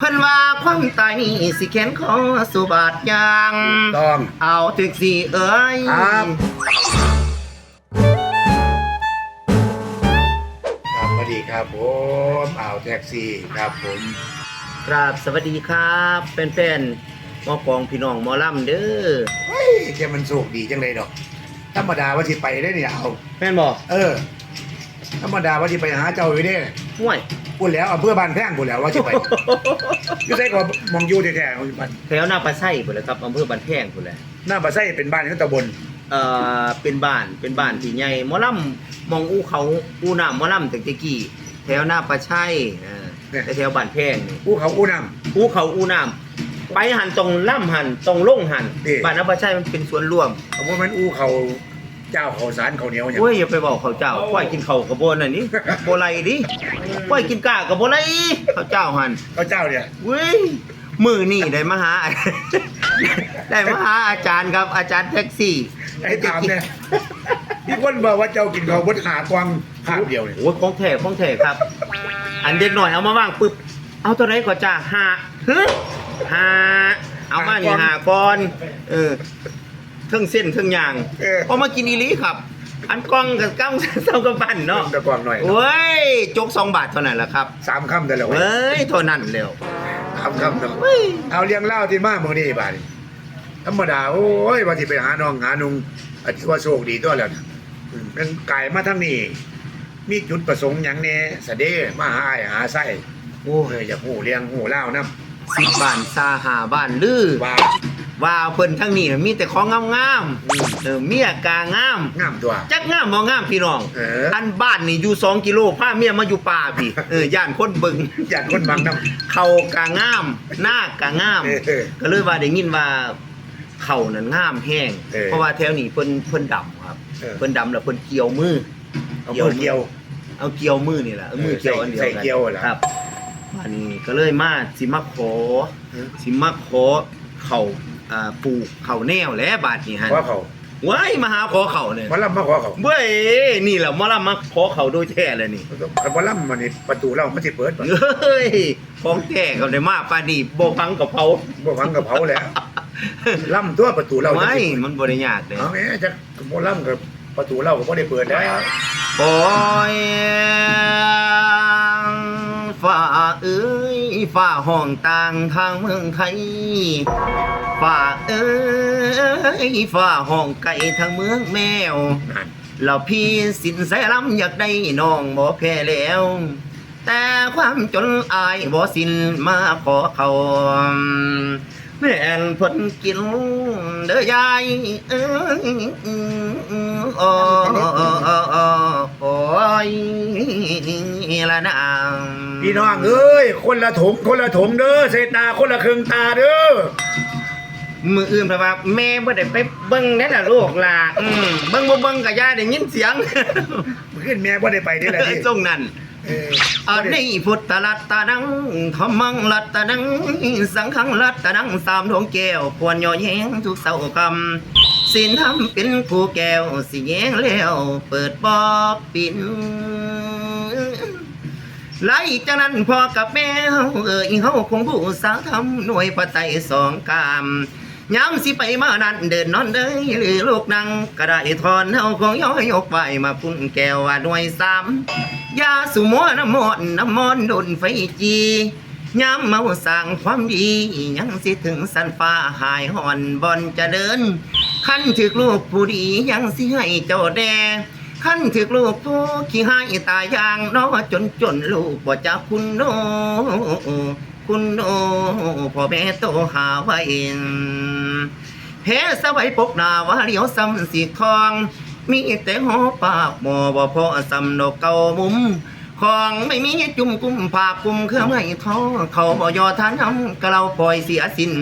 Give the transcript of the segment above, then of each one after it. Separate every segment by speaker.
Speaker 1: เพิ่นว่าความตายนี่สิแขนคอสุบาทยาง
Speaker 2: ต้อง
Speaker 1: เอาถึกสิเอ้ย
Speaker 2: ครับครับสวัสดีครับผมอ่าวแท็กซี่ครับผม
Speaker 1: ครับสวัสดีครับเป็นแฟนๆหมอกองพี่น้องหมอลำเด้อ
Speaker 2: เฮ้ยแกมันโชคดีจังเลยดอก ธรรมดาว่าที่ไปได้เนี่ยเอา
Speaker 1: แม่นบ่
Speaker 2: เออ ธรรมดาว่าที่ไปหาเจ้าอยู่เนี่ย
Speaker 1: ห่วย
Speaker 2: พูดแล้วอำเภอบ้านแพงพูดแล้วว่าที่ไป อยู่ใส่ก็มองอยู่แท้ๆบ้าน
Speaker 1: แถวหน้าปลาไส้พุ่นแหละครับอำเภอบ้านแพงพุ่นแหละ
Speaker 2: หน้าปลาไส้เป็นบ้านของตะบน
Speaker 1: เอ่อเป็นบ้านเป็นบ้านที่ใหญ่หมอลำมองอู้เขาอู้น้ำหมอลำตั้งแต่กี้แถวหน้าปลาไส้เออแต่แถวบ้านแพงนี่
Speaker 2: อู้เขาอู้น้
Speaker 1: อู้เขาอู้น้ำไปหันตรงล่ำหันตรงลงหัน
Speaker 2: นี่
Speaker 1: บ้านน้าปลาไส้มันเป็นสวนรวมำ
Speaker 2: เอาว่ามันอู้เขา เจ้าเขาสารเขาเหนียวอย่าง
Speaker 1: โอ้ยอย่าไปบอกเขาเจ้าควายกินเขากระโบนอันนี้โบไรดิควายกินกากระโบไรเขาเจ้าหัน
Speaker 2: เขาเจ้าเนี่ย
Speaker 1: เว้ยมือนี่ได้มาหา ได้มาหาอาจารย์ครับอาจารย์แท็กซี่
Speaker 2: ไอ้ถามเนี่ยมีคนบอกว่าเจ้ากินเขาบดหากวางข้างเดียวเนี่ย
Speaker 1: โอ้ยของแท้ของแท้ครับ อันเด็กหน่อยเอามาว่างปึ๊บเอาตัวไหนก็จ้าหาเฮ้ยหาเอามานี่หาก่อนเออ เครื่องเส้นเครื่องยาง
Speaker 2: เออ
Speaker 1: พอมากินอีหลีครับ อันกล้องกับก้างเศร้ากับปั่นเนาะ
Speaker 2: ตะกวางหน่อย
Speaker 1: โอ้ยจกสองบาทเท่านั้นแหละครับ
Speaker 2: สามคำแต่ละวัน
Speaker 1: เฮ้ยเท่านั้นเร็ว
Speaker 2: สามคำเนาะ
Speaker 1: เฮ้ย
Speaker 2: เอาเลี้ยงเล่าที่มาเมื่อนี้บาดนี้ธรรมดาโอ้ยว่าที่ไปหาน้องหานุงอันที่ว่าโชคดีตัวแล้วนะอืมเป็นไก่มาทั้งนี้ มีจุดประสงค์อย่างแน่สะเด้มาหาอ้ายหาไส้
Speaker 1: โอ้
Speaker 2: เอยออยากหูเลี้ยงหูเล่านํ
Speaker 1: สิบบ้านซาหาบ้านลือ
Speaker 2: ว่า
Speaker 1: ว่าเพิ่นทั้งนี้มีแต่ของงามๆเออเมียกางาม
Speaker 2: งามตัว
Speaker 1: จักงามบ่งามพี่น้อง
Speaker 2: เอออั
Speaker 1: อันบ้านนี่อยู่สองกิโลพาเมียมาอยู่ป่าพี่เออย่านคนเบิ่ง
Speaker 2: อยากคนบางน้
Speaker 1: เขากางาม หน้ากางาม
Speaker 2: เออเออ
Speaker 1: ก็เลยว่าได้ยินว่าเขานั้นงามแห้ง
Speaker 2: เออ
Speaker 1: เพราะว่าแถวนี้เพิ่นเพิ่นดำครับ
Speaker 2: เออ
Speaker 1: เพิ่นดำแล้วเพิ่นเกี่ยวมือำ
Speaker 2: เอามือเกี่ยว
Speaker 1: เอาเกี่ยวมือนี่แหละเอามือเกี่ยวอันเดียว
Speaker 2: ใส่
Speaker 1: กัน
Speaker 2: เกี่ยวเหรอ
Speaker 1: ครับอันนี้ก็เลยมาสิมาขอ
Speaker 2: เออ
Speaker 1: สิมาขอเขา อ่าปลูกเขาแนวและบาดนี้ฮะ
Speaker 2: ว่าเขา
Speaker 1: ว้ายมาหาขอเขาเนี่ย
Speaker 2: วันล่ำมาขอเขา
Speaker 1: เว้ยนี่แหละมาละมาขอเขาโดยแท้เลยนี่
Speaker 2: วันล่ำมันนี่ประตูเรามันจะเปิดบ่
Speaker 1: เฮ้ยของแท้เขาได้มาปานนี้โบฟังกับเขา
Speaker 2: บ่ฟังกับเผาแล้วล่ำตัวประตูเราจะ
Speaker 1: ไม่
Speaker 2: สิเปิด
Speaker 1: มันบริยากเลย
Speaker 2: เอาแหมจะโมล่ำกับประตูเราก็บ่ได้เปิดแล้ว
Speaker 1: โอ้ยฝ่าเอ้ย ฝ่าห้องต่างทางเมืองไทย ฝ่าเอ้ยฝ่าห้องไก่ทางเมืองแมวเราพี่สินแสล้ำอยากได้น้องบ่แพ้แล้ว แต่ความจนอายบ่สินมาขอเขาแม่นพนกินเด้อยายเอ้ยอ้โอ้ ยละนาง
Speaker 2: พี่น้องเอ้ยคนละถงคนละถงเด้อเสตาคนละครึ่งตาเด้อ
Speaker 1: มืออื่นเพราะว่าแม่บ่ได้ไปเบิ่งแน่ล่ะลูกล่ะอืมเบิ่งบ่เบิ่งก็ย่าได้ยินเสียง
Speaker 2: ขึ้นแม่บ่ได้ไปนี่แหละนี่
Speaker 1: ทรงนั้น
Speaker 2: เอั
Speaker 1: นนี้พุทธรัตนังธรรมังรัตนัง สังฆังรัตนังสามดวงแก้วควรย่อแย้งทุกเสาร์คำสินธรรมเป็นผู้แก้วสิแย้งแล้ว เปิดบอบปินไล่จากนั้นพ่อกับแม่เฮาเอ่ยเฮาคงผู้สาวทำหน่วยพระไตรสองกามย้ำสิไปมานั่นเดินนอนเด้ยหรือลูกนังกระไดทอนเฮาคงย้อยยกไปมาพุ่งแก้วว่าหน่วยสาม ยาสุโมน้ำมนน้ำมนดนไฟจีย้ำเมาสั่งความดี ยังสิถึงสันฟ้าหายหอนบอนจะเดิน ขั้นถึกลูกผู้ดียังสิให้เจ้าแดขั้นถึกลูกผู้ขี้ให้ตายยางนอจนจนลูกบ่จะคุณโนคุณโนพ่อแม่โตหาไว้เพสไว้ปกหนาว่าเลี้ยวซ้ำสีทอง มีแต่หอปากหมอบ่พอสำนกเก่ามุมของไม่มีจุ่มกุมผากกุมเครื่องไม่ท้อเขาบ่ยอทานทำกะเราปล่อยเสียสิน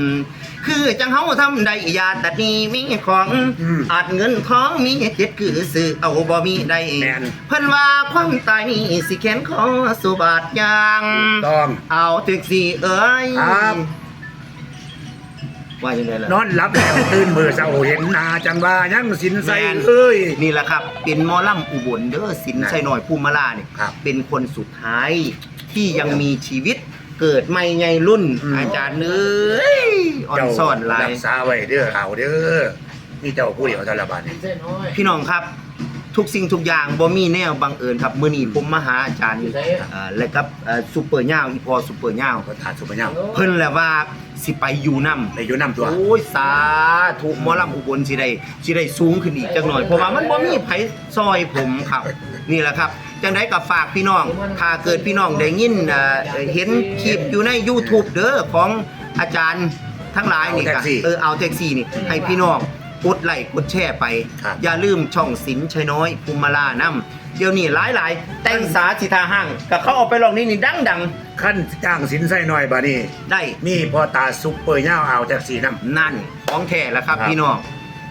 Speaker 1: คือจังเฮาทำได้ยาตัดนี้มีของ
Speaker 2: อืม
Speaker 1: อาจเงินทองมีเจ็ดคือซื้อเอาบ่มีได้
Speaker 2: แม่น
Speaker 1: เพิ่นว่าความตายนี่สิแขนคอสุบาทยาง
Speaker 2: ต้อง
Speaker 1: เอาตึกสิเอ้ย
Speaker 2: ครับ
Speaker 1: ว่ายังไงล่ะ
Speaker 2: นอนหลับแล้วตื่นมือเช้าเห็นหน้าจังว่ายังสินใส่
Speaker 1: แม่น
Speaker 2: เอ้ย
Speaker 1: นี่แหละครับ เป็นหมอลำอุบลเด้อสิน
Speaker 2: นะ
Speaker 1: ชัยหน่อยภูมิมาลาเนี่ย
Speaker 2: ครับ
Speaker 1: เป็นคนสุดท้ายที่ยังมีชีวิตเกิดใหม่ใหญ่รุ่น
Speaker 2: อืม
Speaker 1: อาจารย์เอ้ยอ่อนซ่อนหลาย
Speaker 2: รักษาไว้เด้อเอาเด้อมีเจ้าผู้เดียวเท่าละบาดนี่
Speaker 1: พี่น้องครับ ทุกสิ่งทุกอย่างบ่มีแนวบังเอิญครับมื้อนี้ผมมาหาอาจารย์เอ่อและกับเอ่อซุปเปอร์ย่าวอีพอซุปเปอร์ย่าว
Speaker 2: ก็ทานสุปเหยา
Speaker 1: เพิ่นแหละว่า สิไปอยู่นำ
Speaker 2: ในอยู่นํตัว
Speaker 1: โอ้ยสาธุหมอลำอุบลสิได้สิได้สูงขึ้นอีกจักหน่อยเพราะว่ามันบ่มีไผซอยผมครับ นี่แหละครับ จังไดก็ฝากพี่น้อง ถ้าเกิดพี่น้องได้ยินเอ่อเห็นคลิปอยู่ใน YouTube เด้อของอาจารย์ทั้งหลายนี่ก็เออเอาแท็กซี่นี่ ให้พี่น้องกดไลค์กดแชร์ไปอย่าลืมช่องสินชัยน้อยภูมิมาลานํเดี๋ยวนี้หลายๆแต่งสาสิทาห้างก็เขาเอาไปลองนี่นี่ดัง
Speaker 2: ขั้นจ้างสินใส่หน่อยบาดนี้
Speaker 1: ๆได้
Speaker 2: มีพ่อตาซุปเปอร์เหยาเอาจากสีน้ำ
Speaker 1: นั่นของแท้แล้วครับ
Speaker 2: ครับ
Speaker 1: พี่น้อง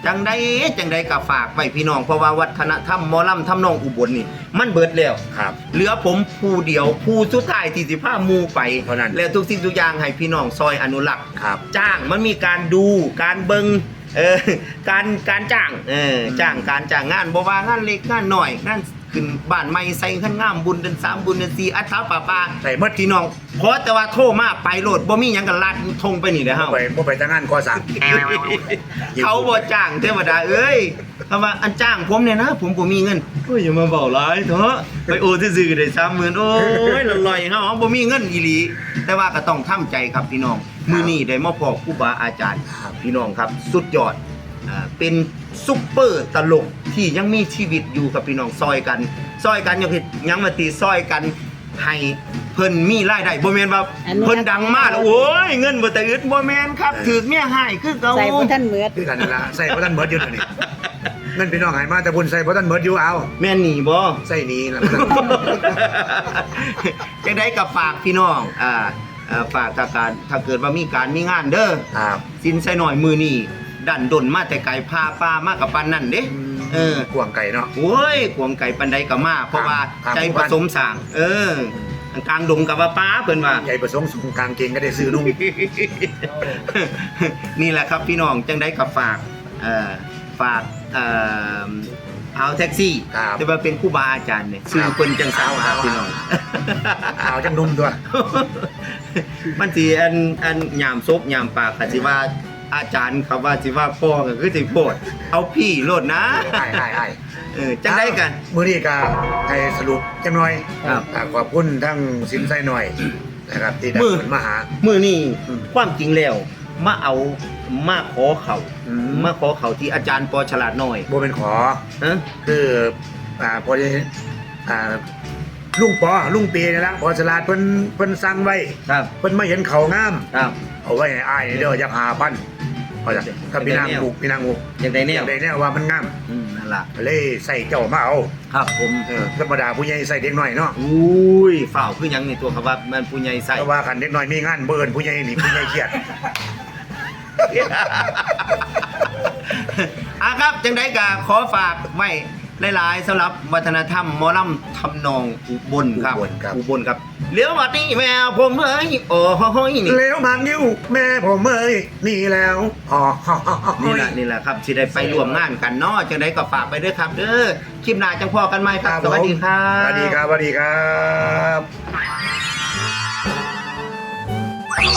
Speaker 1: จังใดจังใดก็ฝากไว้พี่น้อง เพราะว่าวัฒนธรรมหมอลำทำนองอุบลนี่ มันเบิดแล้ว
Speaker 2: ครับ
Speaker 1: เหลือผมผู้เดียวผู้สุดท้ายที่สิพาหมูไป
Speaker 2: เท่านั้น
Speaker 1: แล้วทุกสิ่งทุกอย่างให้พี่น้องซอยอนุรักษ์
Speaker 2: ครับ
Speaker 1: จ้างมันมีการดูการเบิงเออการการจ้างเออจ้างการจ้างงานบ่ว่างานเล็กงานน้อยงาน ขึ้นบ้านใหม่ใส่ขั้นงามบุญเดือนสามบุญเดือนสี่อัฐาป่าปา
Speaker 2: ใส่หมด
Speaker 1: พี่น้องเพราะแต่ว่าโทรมาไปโหลดบ่มีหยังกันลัดทงไปนี่เด้อเฮา
Speaker 2: ไปบ่ไปทางงานก่อสร้าง
Speaker 1: เขาบ่จ้างเทวดาเอ้ยคำว่าอันจ้างผมเนี่ยนะ ผมบ่มีเงินเฮ้ยอย่ามาบอกหลายเถอะไปโอซื่อๆได้30,000โอ้ยลอยๆเฮาบ่มีเงินอีหลี แต่ว่าก็ต้องทำใจครับพี่น้อง มื้อนี้ได้มาพบครูบาอาจารย์
Speaker 2: ครับ
Speaker 1: พี่น้องครับ สุดยอด อ่าเป็นซุปเปอร์ตลกที่ยังมีชีวิตอยู่กับพี่น้องซอยกันซอยกันยังผิดยังมาตีซอยกันให้เพิ่นมีรายได้บ่แม่นว่า
Speaker 3: อันนี้
Speaker 1: เพิ่นดังมากแล้วโอ้ยเงินบ่แต่อึดบ่แม่นครับถูกเมียหายคือเก่า
Speaker 3: ใส่พวกท่านเหมือด
Speaker 2: คือกันนั่นละใส่เพราะท่านเมิดอยู่ตัวนี้นั่นพี่น้องใหายมาแต่บุญใส่เพราะท่านเมิดอยู่เอา
Speaker 1: แม่นหนีบ่
Speaker 2: ใส่นี้ละ
Speaker 1: จังได้กับฝากพี่น้องอ่าอ่าฝากถ้าการถ้าเกิดว่ามีการมีงานเด้อ
Speaker 2: ครับ
Speaker 1: สินใส่หน่อยมือนี่ ดันดนมาแต่ไกลพาป้ามากับปันนั่นเด้เออ
Speaker 2: กวางไก่เนาะ
Speaker 1: โอ้ยขวงไก่ปันใดก็มาเพราะว่า
Speaker 2: ครับ
Speaker 1: ใจผสมสร้าง เออกลางดงกับว่าป้าเพิ่นว่า
Speaker 2: ใหญ่ประสงค์สูงกลางเกงก็ได้ซื้อนุ่ง
Speaker 1: นี่แหละครับพี่น้องจังได้กับฝากเอ่อฝากเอ่อเอาแท็กซี่
Speaker 2: ครับ
Speaker 1: แต่ว่าเป็นครู่บาอาจารย์เนี่ยชื่อเพิ่นจังสาวครับพี่น้อง
Speaker 2: เอาจังนุ่มตัว
Speaker 1: มันสิอันอันยามซบยามปากก็สิว่า อาจารย์เขาว่าสิว่าพ่อก็คือสิโพดเอาพี่โลดนะ
Speaker 2: ไอ้ไอ้ไอ้
Speaker 1: เออจังได้กัน
Speaker 2: มื้อนี้ก็ให้สรุปจังหน่อย
Speaker 1: ครับ
Speaker 2: อ่าขอบคุณทั้งสินใส่หน่อยนะครับที่ได้
Speaker 1: มื้อ
Speaker 2: ผลมาหา
Speaker 1: มื้อนี้
Speaker 2: อืม
Speaker 1: ความจริงแล้วมาเอามาขอเขา
Speaker 2: อืม
Speaker 1: มาขอเขาที่อาจารย์ปอฉลาดน้อย
Speaker 2: บ่เป็นขอ
Speaker 1: ฮะ
Speaker 2: คืออ่าพอดีอ่าลุงปอลุงปีนี่ละพอสลาดเพิ่นเพิ่นสั่งไว้
Speaker 1: ครับ
Speaker 2: เพิ่นมาเห็นเขางาม
Speaker 1: ครับ
Speaker 2: เอาไว้ให้อ้ายนี่เด้ออยากหาพัน เอาจ้ะถ้าพี่นางบุกพี่นางบุก
Speaker 1: อย่างใดแน
Speaker 2: อ
Speaker 1: ว
Speaker 2: ยากได้แน่ว่ามันงาม
Speaker 1: อืมนั่นล่ะ
Speaker 2: เลยใส่เจ้ามาเอา
Speaker 1: ครับผม
Speaker 2: เออธรรมดาผู้ใหญ่ใส่เด็กน้อยเนาะ
Speaker 1: อุ้ยฝ่าวคือหยังในตัวครับว่ามันผู้ใหญ่ใส่
Speaker 2: แต่ว่าคันเด็กน้อยมีงานเบิ่นผู้ใหญ่นี่ผู้ใหญ่เครียด
Speaker 1: อะครับ จังไดก็ขอฝากไว้ หลายๆสำหรับวัฒนธรรมหมอลำทำนองอุบลครับ
Speaker 2: อุบลครับ
Speaker 1: อุบลครับเลี้ยวมานี่แมวผมเอ้ยโอ้โหยนี่
Speaker 2: แล้วมากนิ้วแม่ผมเอ้ยนี่แล้วอ๋อ
Speaker 1: นี่แหละนี่แหละครับสิได้ไปร่วมงานกันเนาะจังไดก็ฝากไปเด้อครับเด้อคลิปหน้าจังพอกันไหมครับสวัสดีครับ
Speaker 2: สวัสดีครับสวัสดีครับ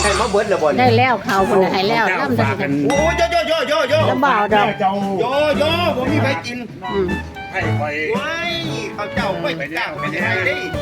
Speaker 1: ใช่มาเบิดแล้วบ่
Speaker 3: ได้
Speaker 1: นี่
Speaker 3: แล้วเขาคนน่ะให้แล้ว
Speaker 2: เจ้า
Speaker 3: น้ำจะ
Speaker 2: ฝากกัน
Speaker 1: โอ้ยโยโยโยโยโย
Speaker 3: ลำบากดอก
Speaker 2: เจ้า
Speaker 1: โยโย่ผมมีไปกิน
Speaker 3: อืม
Speaker 2: ให้ไป
Speaker 1: เว้ยเขาเจ้าไม่ไปจ้างไปไหนเด้